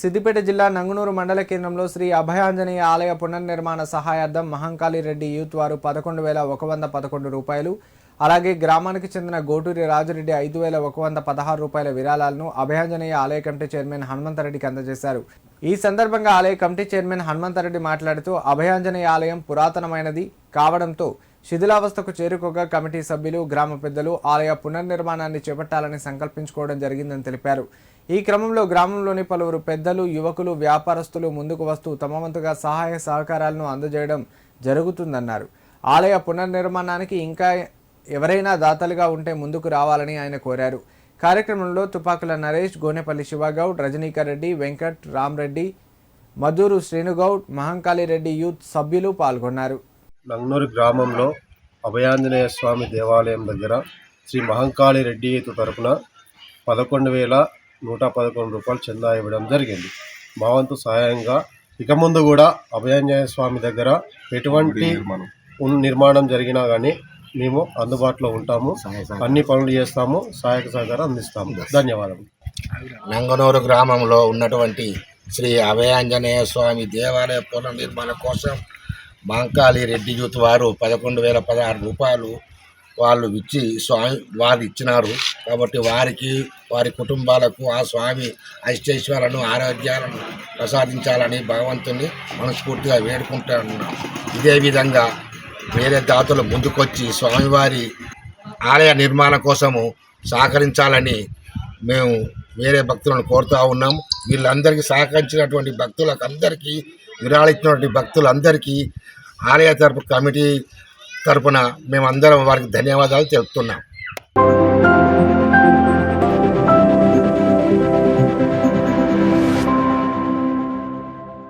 సిద్దిపేట జిల్లా నంగునూరు మండల కేంద్రంలో శ్రీ అభయాంజనేయ ఆలయ పునర్నిర్మాణ సహాయార్థం మహంకాళి రెడ్డి యూత్ వారు పదకొండు వేల ఒక వంద పదకొండు రూపాయలు అలాగే గ్రామానికి చెందిన గోటూరి రాజురెడ్డి ఐదు వేల ఒక వంద పదహారు రూపాయల విరాళాలను అభయాంజనేయ ఆలయ కమిటీ చైర్మన్ హనుమంతరెడ్డికి అందజేశారు. ఈ సందర్భంగా ఆలయ కమిటీ చైర్మన్ హనుమంతరెడ్డి మాట్లాడుతూ అభయాంజనేయ ఆలయం పురాతనమైనది. కావడంతో శిథిలావస్థకు చేరుకోగా కమిటీ సభ్యులు గ్రామ పెద్దలు ఆలయ పునర్నిర్మాణాన్ని చేపట్టాలని సంకల్పించుకోవడం జరిగిందని తెలిపారు. ఈ క్రమంలో గ్రామంలోని పలువురు పెద్దలు యువకులు వ్యాపారస్తులు ముందుకు వస్తూ తమ వంతుగా సహాయ సహకారాలను అందజేయడం జరుగుతుందన్నారు. ఆలయ పునర్నిర్మాణానికి ఇంకా ఎవరైనా దాతలుగా ఉంటే ముందుకు రావాలని ఆయన కోరారు. కార్యక్రమంలో తుపాకుల నరేష్ గోనెపల్లి శివగౌడ్ రజనీకర్ రెడ్డి వెంకట్ రామ్రెడ్డి మధురు శ్రేణుగౌడ్ మహంకాళిరెడ్డి యూత్ సభ్యులు పాల్గొన్నారు. నంగనూరు గ్రామంలో అభయాంజనేయ స్వామి దేవాలయం దగ్గర శ్రీ మహంకాళిరెడ్డి యూత్ తరపున పదకొండు వేల నూట పదకొండు రూపాయలు చందా ఇవ్వడం జరిగింది. మా వంతు సహాయంగా ఇక ముందు కూడా అభయాంజనేయ స్వామి దగ్గర ఎటువంటి నిర్మాణం. జరిగినా కానీ మేము అందుబాటులో ఉంటాము. అన్ని పనులు చేస్తాము. సహాయక సహకారం అందిస్తాము. ధన్యవాదాలు నంగనూరు గ్రామంలో ఉన్నటువంటి శ్రీ అభయాంజనేయ స్వామి దేవాలయ పునర్నిర్మాణం కోసం మాంకాళి రెడ్డి యూత్ వారు పదకొండు వేల పదహారు రూపాయలు వాళ్ళు ఇచ్చి స్వామి వారు ఇచ్చినారు. కాబట్టి వారికి వారి కుటుంబాలకు ఆ స్వామి అష్టైశ్వర్యాలను ఆరోగ్యాలను ప్రసాదించాలని భగవంతుని మనస్ఫూర్తిగా వేడుకుంటున్నాం. ఇదే విధంగా వేరే దాతలు ముందుకొచ్చి స్వామివారి ఆలయ నిర్మాణం కోసము సహకరించాలని మేము వేరే భక్తులను కోరుతూ ఉన్నాం. వీళ్ళందరికీ సహకరించినటువంటి భక్తులకు అందరికీ విరాళిచ్చినటువంటి భక్తులందరికీ ఆలయ తరపు కమిటీ తరపున మేమందరం వారికి ధన్యవాదాలు తెలుపుతున్నాం.